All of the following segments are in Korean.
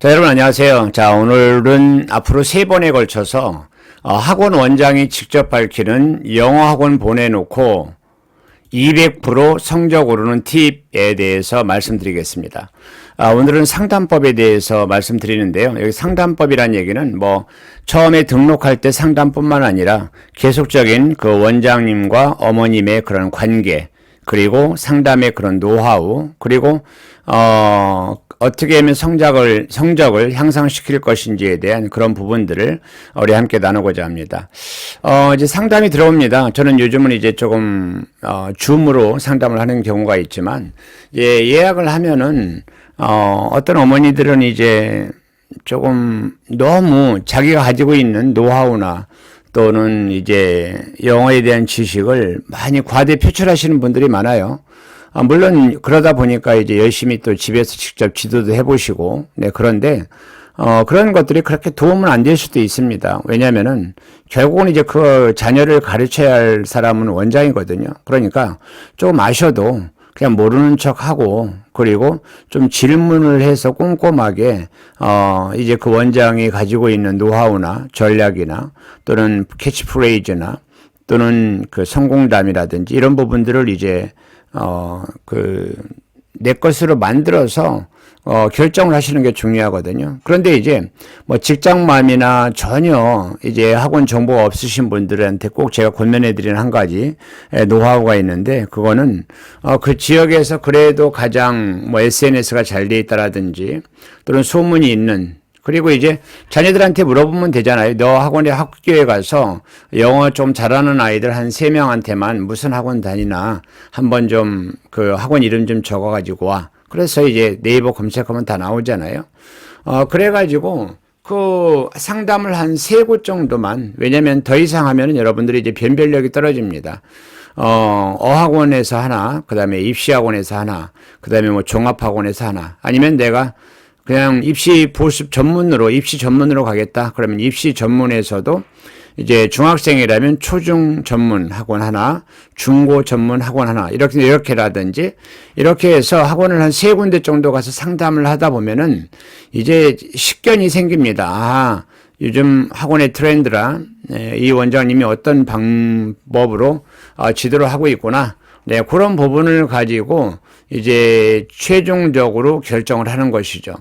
자, 여러분 안녕하세요. 자, 오늘은 앞으로 세 번에 걸쳐서 어, 학원 원장이 직접 밝히는 영어 학원 보내놓고 200% 성적 오르는 팁에 대해서 말씀드리겠습니다. 아, 오늘은 상담법에 대해서 말씀드리는데요. 여기 상담법이란 얘기는 뭐 처음에 등록할 때 상담뿐만 아니라 계속적인 그 원장님과 어머님의 그런 관계, 그리고 상담의 그런 노하우, 그리고 어 어떻게 하면 성적을 성적을 향상시킬 것인지에 대한 그런 부분들을 우리 함께 나누고자 합니다. 어 이제 상담이 들어옵니다. 저는 요즘은 이제 조금 어 줌으로 상담을 하는 경우가 있지만 예, 예약을 하면은 어 어떤 어머니들은 이제 조금 너무 자기가 가지고 있는 노하우나 또는 이제 영어에 대한 지식을 많이 과대 표출하시는 분들이 많아요. 아, 물론 그러다 보니까 이제 열심히 또 집에서 직접 지도도 해보시고, 네, 그런데, 어, 그런 것들이 그렇게 도움은 안 될 수도 있습니다. 왜냐면은 결국은 이제 그 자녀를 가르쳐야 할 사람은 원장이거든요. 그러니까 조금 아셔도 그냥 모르는 척 하고 그리고 좀 질문을 해서 꼼꼼하게 어 이제 그 원장이 가지고 있는 노하우나 전략이나 또는 캐치프레이즈나 또는 그 성공담이라든지 이런 부분들을 이제 어 그 내 것으로 만들어서 어, 결정을 하시는 게 중요하거든요. 그런데 이제 뭐 직장맘이나 전혀 이제 학원 정보가 없으신 분들한테 꼭 제가 권면해 드리는 한 가지 에, 노하우가 있는데 그거는 어, 그 지역에서 그래도 가장 뭐 SNS가 잘 돼 있다라든지 또는 소문이 있는 그리고 이제 자녀들한테 물어보면 되잖아요. 너 학원에 학교에 가서 영어 좀 잘하는 아이들 한 세 명한테만 무슨 학원 다니나 한번 좀 그 학원 이름 좀 적어 가지고 와. 그래서 이제 네이버 검색하면 다 나오잖아요. 어, 그래가지고 그 상담을 한 세 곳 정도만, 왜냐면 더 이상 하면은 여러분들이 이제 변별력이 떨어집니다. 어, 어학원에서 하나, 그 다음에 입시학원에서 하나, 그 다음에 뭐 종합학원에서 하나, 아니면 내가 그냥 입시 보습 전문으로, 입시 전문으로 가겠다. 그러면 입시 전문에서도 이제 중학생이라면 초중 전문 학원 하나, 중고 전문 학원 하나, 이렇게, 이렇게라든지, 이렇게 해서 학원을 한 세 군데 정도 가서 상담을 하다 보면은 이제 식견이 생깁니다. 아, 요즘 학원의 트렌드라, 네, 이 원장님이 어떤 방법으로 어, 지도를 하고 있구나. 네, 그런 부분을 가지고 이제 최종적으로 결정을 하는 것이죠.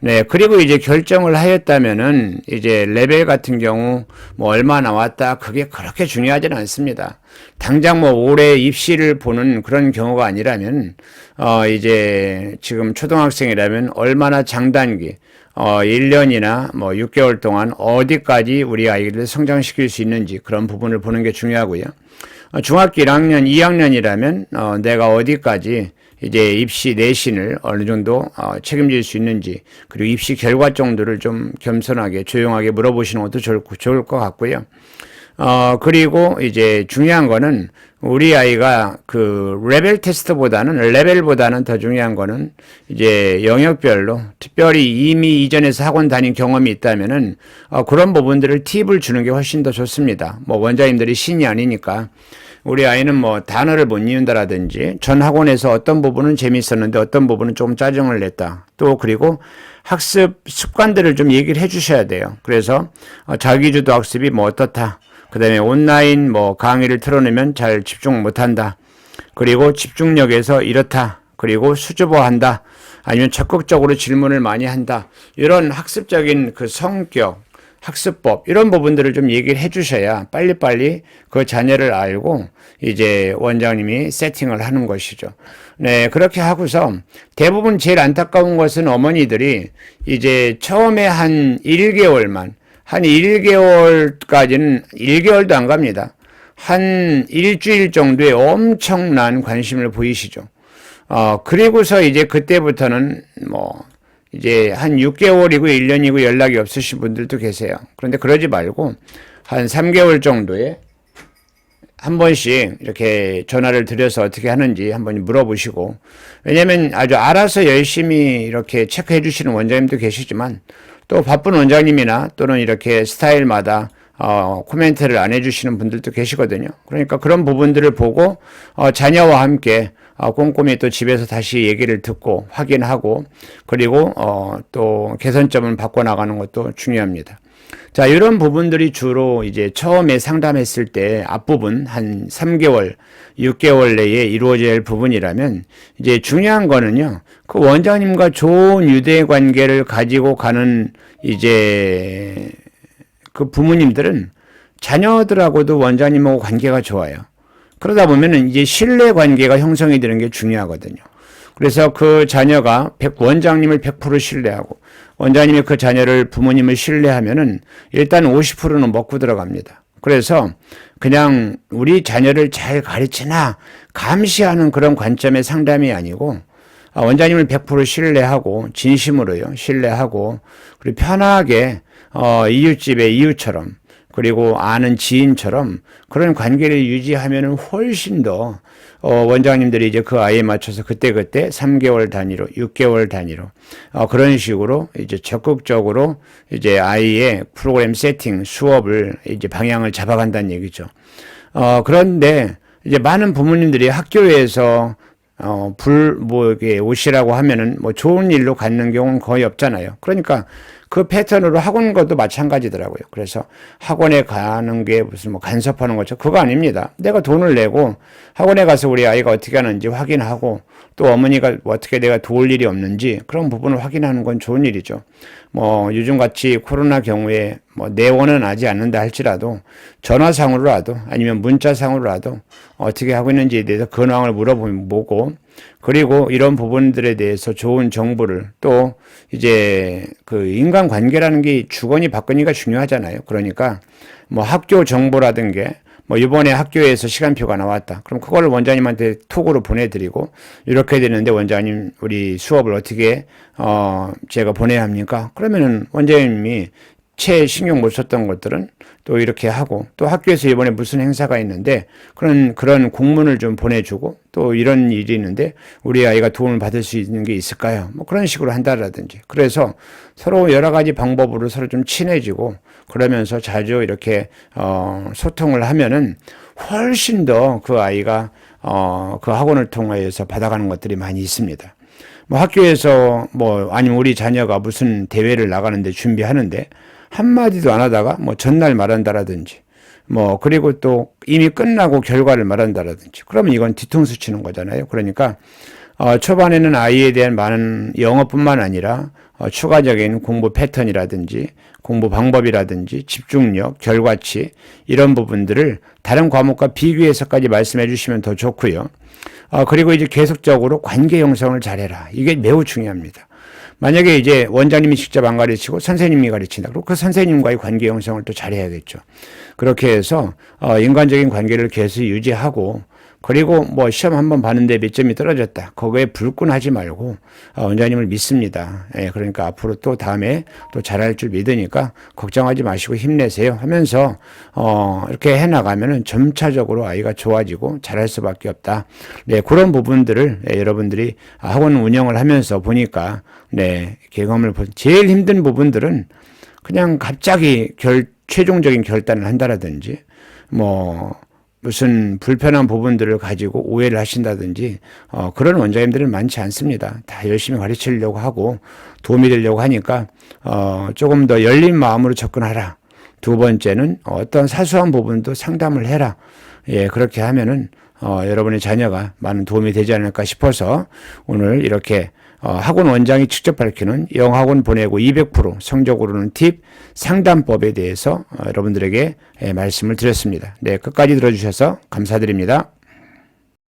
네, 그리고 이제 결정을 하였다면은 이제 레벨 같은 경우 뭐 얼마 나왔다 그게 그렇게 중요하지는 않습니다. 당장 뭐 올해 입시를 보는 그런 경우가 아니라면 어 이제 지금 초등학생이라면 얼마나 장단기 어 1년이나 뭐 6개월 동안 어디까지 우리 아이를 성장시킬 수 있는지 그런 부분을 보는 게 중요하고요. 어, 중학교 1학년, 2학년이라면 어 내가 어디까지 이제 입시 내신을 어느 정도 어, 책임질 수 있는지 그리고 입시 결과 정도를 좀 겸손하게 조용하게 물어보시는 것도 좋을, 좋을 것 같고요. 어 그리고 이제 중요한 거는 우리 아이가 그 레벨 테스트보다는 레벨보다는 더 중요한 거는 이제 영역별로 특별히 이미 이전에서 학원 다닌 경험이 있다면은 어, 그런 부분들을 팁을 주는 게 훨씬 더 좋습니다. 뭐 원장님들이 신이 아니니까 우리 아이는 뭐 단어를 못 이룬다라든지 전 학원에서 어떤 부분은 재미있었는데 어떤 부분은 좀 짜증을 냈다. 또 그리고 학습 습관들을 좀 얘기를 해 주셔야 돼요. 그래서 어, 자기주도 학습이 뭐 어떻다. 그 다음에 온라인 뭐 강의를 틀어내면 잘 집중 못한다. 그리고 집중력에서 이렇다. 그리고 수줍어한다. 아니면 적극적으로 질문을 많이 한다. 이런 학습적인 그 성격, 학습법 이런 부분들을 좀 얘기를 해 주셔야 빨리빨리 그 자녀를 알고 이제 원장님이 세팅을 하는 것이죠. 네 그렇게 하고서 대부분 제일 안타까운 것은 어머니들이 이제 처음에 한 1개월만 한 1개월까지는 1개월도 안 갑니다. 한 일주일 정도의 엄청난 관심을 보이시죠. 어, 그리고서 이제 그때부터는 뭐 이제 한 6개월이고 1년이고 연락이 없으신 분들도 계세요. 그런데 그러지 말고 한 3개월 정도에 한 번씩 이렇게 전화를 드려서 어떻게 하는지 한번 물어보시고 왜냐면 아주 알아서 열심히 이렇게 체크해 주시는 원장님도 계시지만 또 바쁜 원장님이나 또는 이렇게 스타일마다 어, 코멘트를 안 해주시는 분들도 계시거든요. 그러니까 그런 부분들을 보고 어, 자녀와 함께 어, 꼼꼼히 또 집에서 다시 얘기를 듣고 확인하고 그리고 어, 또 개선점을 바꿔 나가는 것도 중요합니다. 자, 이런 부분들이 주로 이제 처음에 상담했을 때 앞부분 한 3개월, 6개월 내에 이루어져야 할 부분이라면 이제 중요한 거는요. 그 원장님과 좋은 유대 관계를 가지고 가는 이제 그 부모님들은 자녀들하고도 원장님하고 관계가 좋아요. 그러다 보면은 이제 신뢰 관계가 형성이 되는 게 중요하거든요. 그래서 그 자녀가 100, 원장님을 100% 신뢰하고 원장님이 그 자녀를 부모님을 신뢰하면은 일단 50%는 먹고 들어갑니다. 그래서 그냥 우리 자녀를 잘 가르치나 감시하는 그런 관점의 상담이 아니고 아, 원장님을 100% 신뢰하고 진심으로요 신뢰하고 그리고 편하게 어, 이웃집의 이웃처럼 그리고 아는 지인처럼 그런 관계를 유지하면은 훨씬 더 어, 원장님들이 이제 그 아이에 맞춰서 그때그때 3개월 단위로, 6개월 단위로, 어, 그런 식으로 이제 적극적으로 이제 아이의 프로그램 세팅, 수업을 이제 방향을 잡아간다는 얘기죠. 어, 그런데 이제 많은 부모님들이 학교에서 어, 불, 뭐, 이게 오시라고 하면은 뭐 좋은 일로 갖는 경우는 거의 없잖아요. 그러니까 그 패턴으로 학원 것도 마찬가지더라고요. 그래서 학원에 가는 게 무슨 뭐 간섭하는 거죠. 그거 아닙니다. 내가 돈을 내고 학원에 가서 우리 아이가 어떻게 하는지 확인하고 또 어머니가 어떻게 내가 도울 일이 없는지 그런 부분을 확인하는 건 좋은 일이죠. 뭐 요즘 같이 코로나 경우에 뭐 내원은 하지 않는다 할지라도 전화상으로라도 아니면 문자상으로라도 어떻게 하고 있는지에 대해서 근황을 물어보고 그리고 이런 부분들에 대해서 좋은 정보를 또 이제 그 인간 관계라는 게 주거니 받거니가 중요하잖아요. 그러니까 뭐 학교 정보라든 게 뭐 이번에 학교에서 시간표가 나왔다. 그럼 그걸 원장님한테 톡으로 보내드리고 이렇게 되는데 원장님 우리 수업을 어떻게 어 제가 보내야 합니까? 그러면은 원장님이 채 신경 못 썼던 것들은 또 이렇게 하고 또 학교에서 이번에 무슨 행사가 있는데 그런 그런 공문을 좀 보내주고 또 이런 일이 있는데 우리 아이가 도움을 받을 수 있는 게 있을까요? 뭐 그런 식으로 한다라든지 그래서 서로 여러 가지 방법으로 서로 좀 친해지고 그러면서 자주 이렇게 어 소통을 하면은 훨씬 더 그 아이가 어 그 학원을 통해서 받아가는 것들이 많이 있습니다. 뭐 학교에서 뭐 아니면 우리 자녀가 무슨 대회를 나가는데 준비하는데 한마디도 안 하다가 뭐 전날 말한다라든지 뭐 그리고 또 이미 끝나고 결과를 말한다라든지 그러면 이건 뒤통수 치는 거잖아요. 그러니까 어, 초반에는 아이에 대한 많은 영어뿐만 아니라 어, 추가적인 공부 패턴이라든지 공부 방법이라든지 집중력, 결과치 이런 부분들을 다른 과목과 비교해서까지 말씀해 주시면 더 좋고요. 어, 그리고 이제 계속적으로 관계 형성을 잘해라. 이게 매우 중요합니다. 만약에 이제 원장님이 직접 안 가르치고 선생님이 가르친다. 그럼 그 선생님과의 관계 형성을 또 잘해야겠죠. 그렇게 해서 어, 인간적인 관계를 계속 유지하고 그리고 뭐 시험 한번 봤는데 몇 점이 떨어졌다. 거기에 불끈하지 말고 어, 원장님을 믿습니다. 예, 그러니까 앞으로 또 다음에 또 잘할 줄 믿으니까 걱정하지 마시고 힘내세요 하면서 어, 이렇게 해 나가면은 점차적으로 아이가 좋아지고 잘할 수밖에 없다. 네, 그런 부분들을 예, 여러분들이 학원 운영을 하면서 보니까 네, 경험을 보 제일 힘든 부분들은 그냥 갑자기 결 최종적인 결단을 한다라든지 뭐 무슨 불편한 부분들을 가지고 오해를 하신다든지 어, 그런 원장님들은 많지 않습니다. 다 열심히 가르치려고 하고 도움이 되려고 하니까 어, 조금 더 열린 마음으로 접근하라. 두 번째는 어떤 사소한 부분도 상담을 해라. 예, 그렇게 하면은 어, 여러분의 자녀가 많은 도움이 되지 않을까 싶어서 오늘 이렇게 어, 학원 원장이 직접 밝히는 영학원 보내고 200% 성적 오르는 팁 상담법에 대해서 어, 여러분들에게 예, 말씀을 드렸습니다. 네, 끝까지 들어주셔서 감사드립니다.